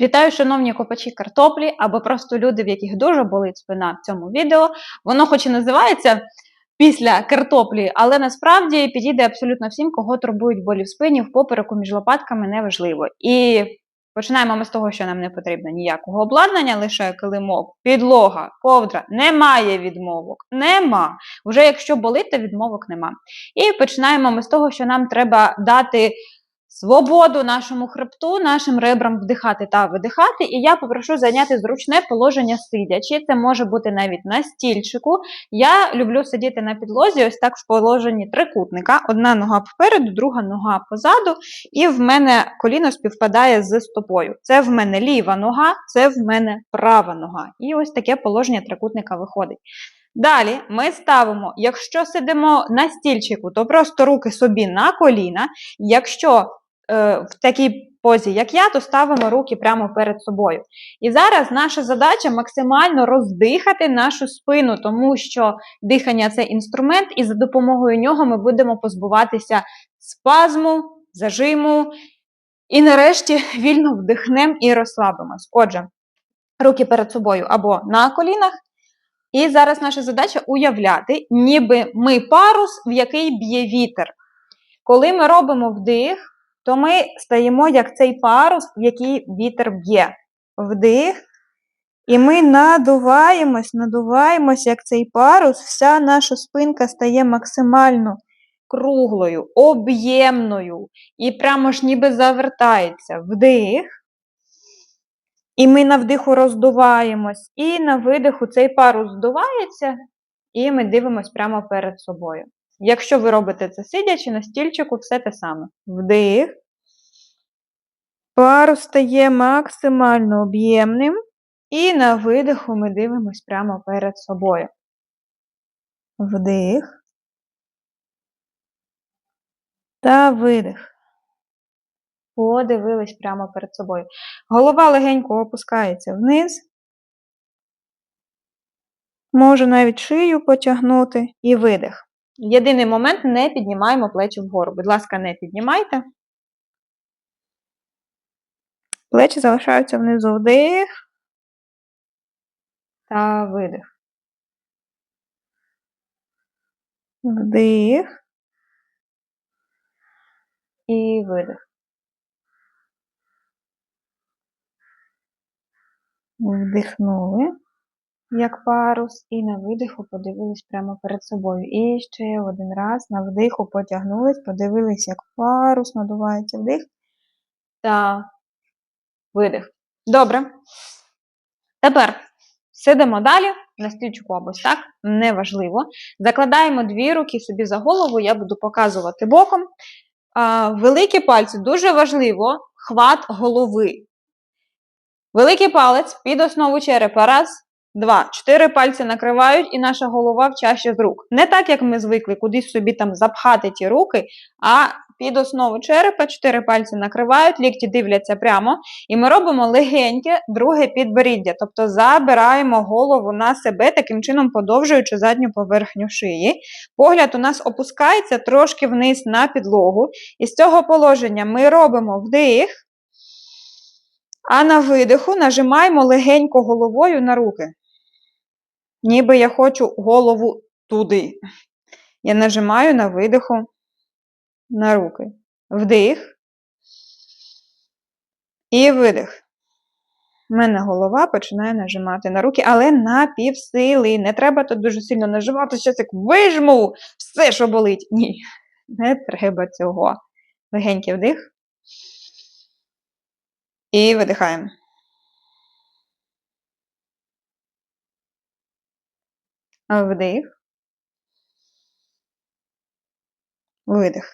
Вітаю, шановні копачі картоплі або просто люди, в яких дуже болить спина в цьому відео. Воно хоч і називається після картоплі, але насправді підійде абсолютно всім, кого турбують болі в спині, в попереку між лопатками неважливо. І починаємо ми з того, що нам не потрібно ніякого обладнання, лише килимок, підлога, ковдра. Немає відмовок. Нема. Вже якщо болить, то відмовок нема. І починаємо ми з того, що нам треба дати свободу нашому хребту, нашим ребрам вдихати та видихати. І я попрошу зайняти зручне положення сидячи. Це може бути навіть на стільчику. Я люблю сидіти на підлозі, ось так в положенні трикутника. Одна нога попереду, друга нога позаду, і в мене коліно співпадає з стопою. Це в мене ліва нога, це в мене права нога. І ось таке положення трикутника виходить. Далі ми ставимо, якщо сидимо на стільчику, то просто руки собі на коліна. Якщо в такій позі, як я, то ставимо руки прямо перед собою. І зараз наша задача максимально роздихати нашу спину, тому що дихання це інструмент, і за допомогою нього ми будемо позбуватися спазму, зажиму. І нарешті вільно вдихнемо і розслабимось. Отже, руки перед собою або на колінах. І зараз наша задача уявляти, ніби ми парус, в який б'є вітер. Коли ми робимо вдих, то ми стаємо як цей парус, в який вітер б'є. Вдих. І ми надуваємось, надуваємось, як цей парус, вся наша спинка стає максимально круглою, об'ємною. І прямо ж ніби завертається. Вдих. І ми на вдиху роздуваємось, і на видиху цей парус здувається, і ми дивимось прямо перед собою. Якщо ви робите це сидячи на стільчику, все те саме. Вдих. Парус стає максимально об'ємним, і на видиху ми дивимось прямо перед собою. Вдих. Та видих. Подивились прямо перед собою. Голова легенько опускається вниз. Можу навіть шию потягнути і видих. Єдиний момент не піднімаємо плечі вгору. Будь ласка, не піднімайте. Плечі залишаються внизу вдих та видих. Вдих і видих. Вдихнули, як парус, і на видиху подивились прямо перед собою. І ще один раз на вдиху потягнулись, подивились, як парус, надувається вдих та видих. Добре. Тепер сидимо далі на стільчику або так, неважливо. Закладаємо дві руки собі за голову, я буду показувати боком. Великі пальці дуже важливо, хват голови. Великий палець під основу черепа. Раз, два. Чотири пальці накривають, і наша голова в чаші з рук. Не так, як ми звикли кудись собі там запхати ті руки, а під основу черепа чотири пальці накривають, лікті дивляться прямо. І ми робимо легеньке друге підборіддя. Тобто забираємо голову на себе, таким чином подовжуючи задню поверхню шиї. Погляд у нас опускається трошки вниз на підлогу. І з цього положення ми робимо вдих. А на видиху нажимаємо легенько головою на руки. Ніби я хочу голову туди. Я нажимаю на видиху на руки. Вдих. І видих. У мене голова починає нажимати на руки, але на півсили. Не треба тут дуже сильно нажимати, щось як вижму все, що болить. Ні, не треба цього. Легенький вдих. І видихаємо. Вдих. Видих.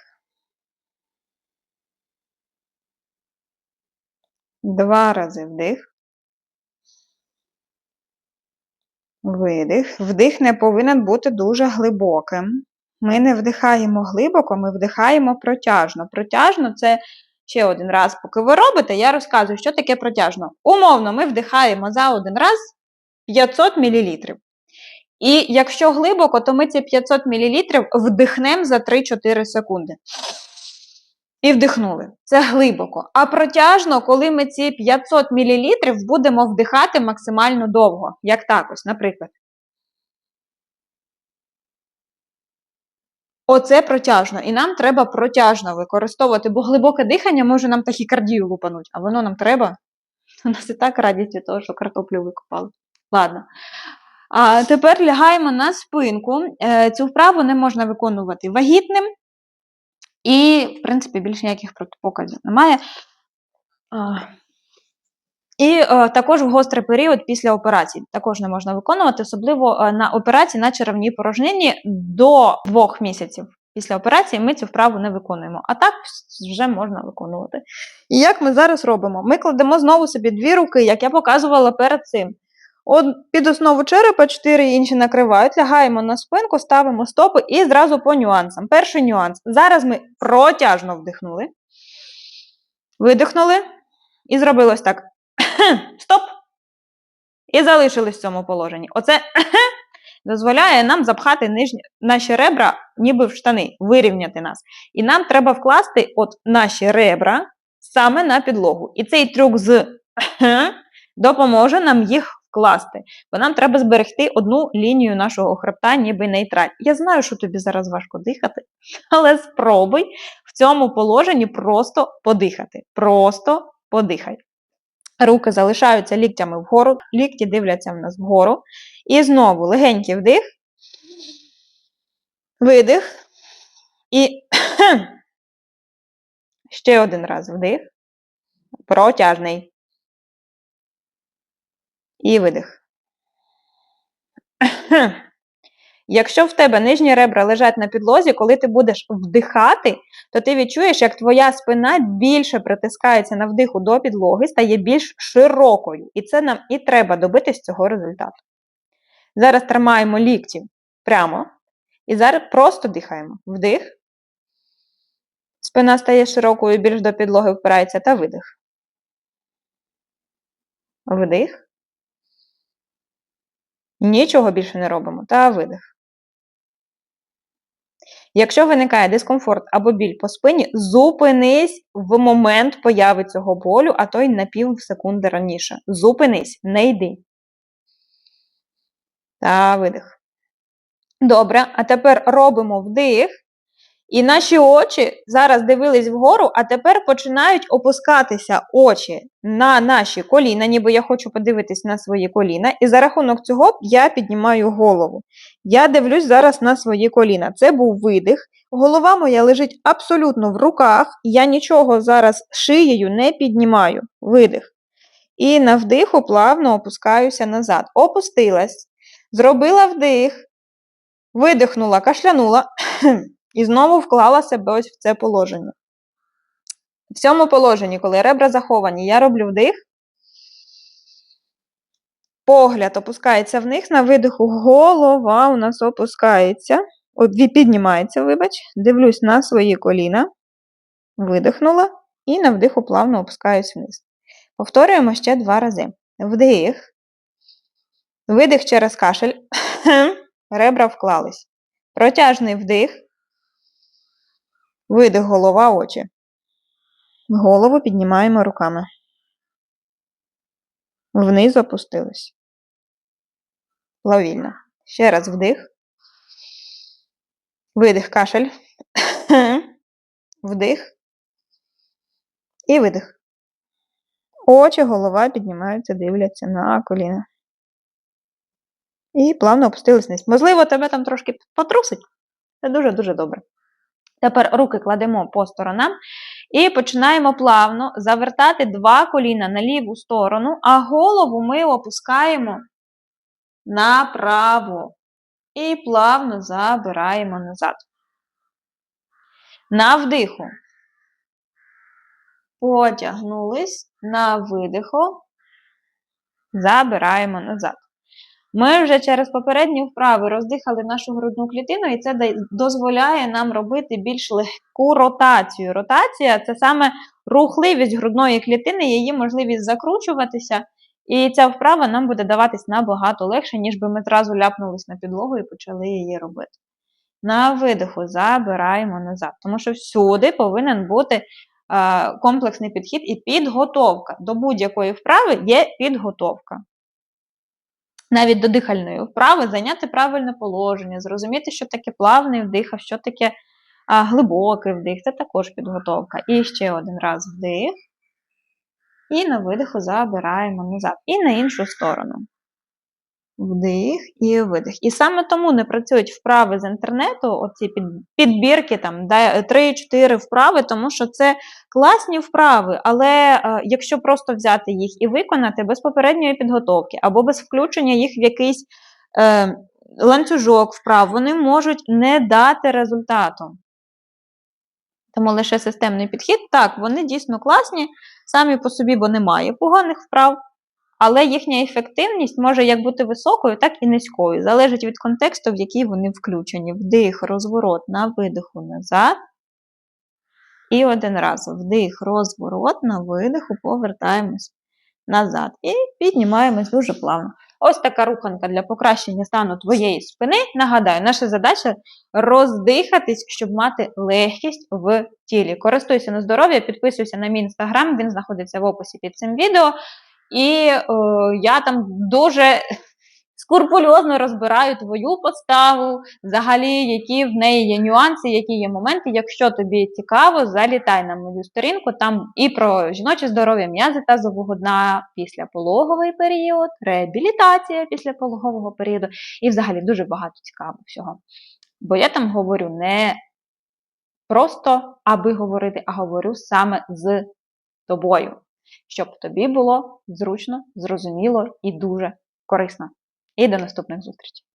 Два рази вдих. Видих. Вдих не повинен бути дуже глибоким. Ми не вдихаємо глибоко, ми вдихаємо протяжно. Протяжно це ще один раз, поки ви робите, я розказую, що таке протяжно. Умовно, ми вдихаємо за один раз 500 мл. І якщо глибоко, то ми ці 500 мл вдихнемо за 3-4 секунди. І вдихнули. Це глибоко. А протяжно, коли ми ці 500 мл будемо вдихати максимально довго. Як так ось, наприклад. Оце протяжно. І нам треба протяжно використовувати, бо глибоке дихання може нам тахікардію лупануть, а воно нам треба. У нас і так радість від того, що картоплю викопали. Ладно. А тепер лягаємо на спинку. Е, Цю вправу не можна виконувати вагітним. І, в принципі, більш ніяких протипоказів немає. І е, також в гострий період після операції також не можна виконувати, особливо е, на операції на черевній порожнині до двох місяців після операції ми цю вправу не виконуємо. А так вже можна виконувати. І як ми зараз робимо? Ми кладемо знову собі дві руки, як я показувала перед цим. От під основу черепа чотири інші накривають, лягаємо на спинку, ставимо стопи і зразу по нюансам. Перший нюанс. Зараз ми протяжно вдихнули, видихнули і зробилось так. Стоп! І залишились в цьому положенні. Оце дозволяє нам запхати нижні, наші ребра, ніби в штани, вирівняти нас. І нам треба вкласти от наші ребра саме на підлогу. І цей трюк з допоможе нам їх вкласти. Бо нам треба зберегти одну лінію нашого хребта, ніби нейтраль. Я знаю, що тобі зараз важко дихати, але спробуй в цьому положенні просто подихати. Просто подихай. Руки залишаються ліктями вгору, лікті дивляться в нас вгору. І знову легенький вдих, видих. І ще один раз вдих. Протяжний. І видих. Якщо в тебе нижні ребра лежать на підлозі, коли ти будеш вдихати, то ти відчуєш, як твоя спина більше притискається на вдиху до підлоги, стає більш широкою. І це нам і треба добитись цього результату. Зараз тримаємо лікті прямо. І зараз просто дихаємо. Вдих. Спина стає широкою, більш до підлоги впирається та видих. Вдих. Нічого більше не робимо. Та видих. Якщо виникає дискомфорт або біль по спині, зупинись в момент появи цього болю, а то й на пів секунди раніше. Зупинись, не йди. Та видих. Добре, а тепер робимо вдих. І наші очі зараз дивились вгору, а тепер починають опускатися очі на наші коліна, ніби я хочу подивитись на свої коліна. І за рахунок цього я піднімаю голову. Я дивлюсь зараз на свої коліна. Це був видих. Голова моя лежить абсолютно в руках, я нічого зараз шиєю не піднімаю. Видих. І на вдиху плавно опускаюся назад. Опустилась, зробила вдих, видихнула, кашлянула. І знову вклала себе ось в це положення. В цьому положенні, коли ребра заховані, я роблю вдих. Погляд опускається вниз, на видиху голова у нас опускається. Піднімається, вибач, дивлюсь на свої коліна. Видихнула і на вдиху плавно опускаюсь вниз. Повторюємо ще два рази. Вдих. Видих через кашель. Ребра вклались. Протяжний вдих. Видих голова очі. Голову піднімаємо руками. Вниз опустились. Плавільно. Ще раз вдих. Видих кашель. Вдих. І видих. Очі, голова піднімаються, дивляться на коліна. І плавно опустились вниз. Можливо, тебе там трошки потрусить. Це дуже-дуже добре. Тепер руки кладемо по сторонам і починаємо плавно завертати два коліна на ліву сторону, а голову ми опускаємо направо. І плавно забираємо назад. На вдиху. Потягнулись на видиху, забираємо назад. Ми вже через попередні вправи роздихали нашу грудну клітину, і це дозволяє нам робити більш легку ротацію. Ротація це саме рухливість грудної клітини, її можливість закручуватися. І ця вправа нам буде даватись набагато легше, ніж би ми зразу ляпнулись на підлогу і почали її робити. На видиху забираємо назад. Тому що всюди повинен бути комплексний підхід і підготовка. До будь-якої вправи є підготовка. Навіть до дихальної вправи зайняти правильне положення, зрозуміти, що таке плавний вдих, а що таке а, глибокий вдих. Це також підготовка. І ще один раз вдих. І на видиху забираємо назад. І на іншу сторону. Вдих і видих. І саме тому не працюють вправи з інтернету, оці підбірки, там 3-4 вправи, тому що це класні вправи, але е, якщо просто взяти їх і виконати без попередньої підготовки, або без включення їх в якийсь е, ланцюжок вправ, вони можуть не дати результату. Тому лише системний підхід, так, вони дійсно класні, самі по собі, бо немає поганих вправ. Але їхня ефективність може як бути високою, так і низькою. Залежить від контексту, в який вони включені. Вдих, розворот на видиху назад. І один раз вдих, розворот, на видиху, повертаємось назад. І піднімаємось дуже плавно. Ось така руханка для покращення стану твоєї спини. Нагадаю, наша задача роздихатись, щоб мати легкість в тілі. Користуйся на здоров'я, підписуйся на мій інстаграм, він знаходиться в описі під цим відео. І е, я там дуже скрупульозно розбираю твою поставу, взагалі, які в неї є нюанси, які є моменти. Якщо тобі цікаво, залітай на мою сторінку, там і про жіноче здоров'я, м'язи тазового дна після пологовий період, реабілітація після пологового періоду, і взагалі дуже багато цікавого всього. Бо я там говорю не просто аби говорити, а говорю саме з тобою щоб тобі було зручно, зрозуміло і дуже корисно. І до наступних зустрічей!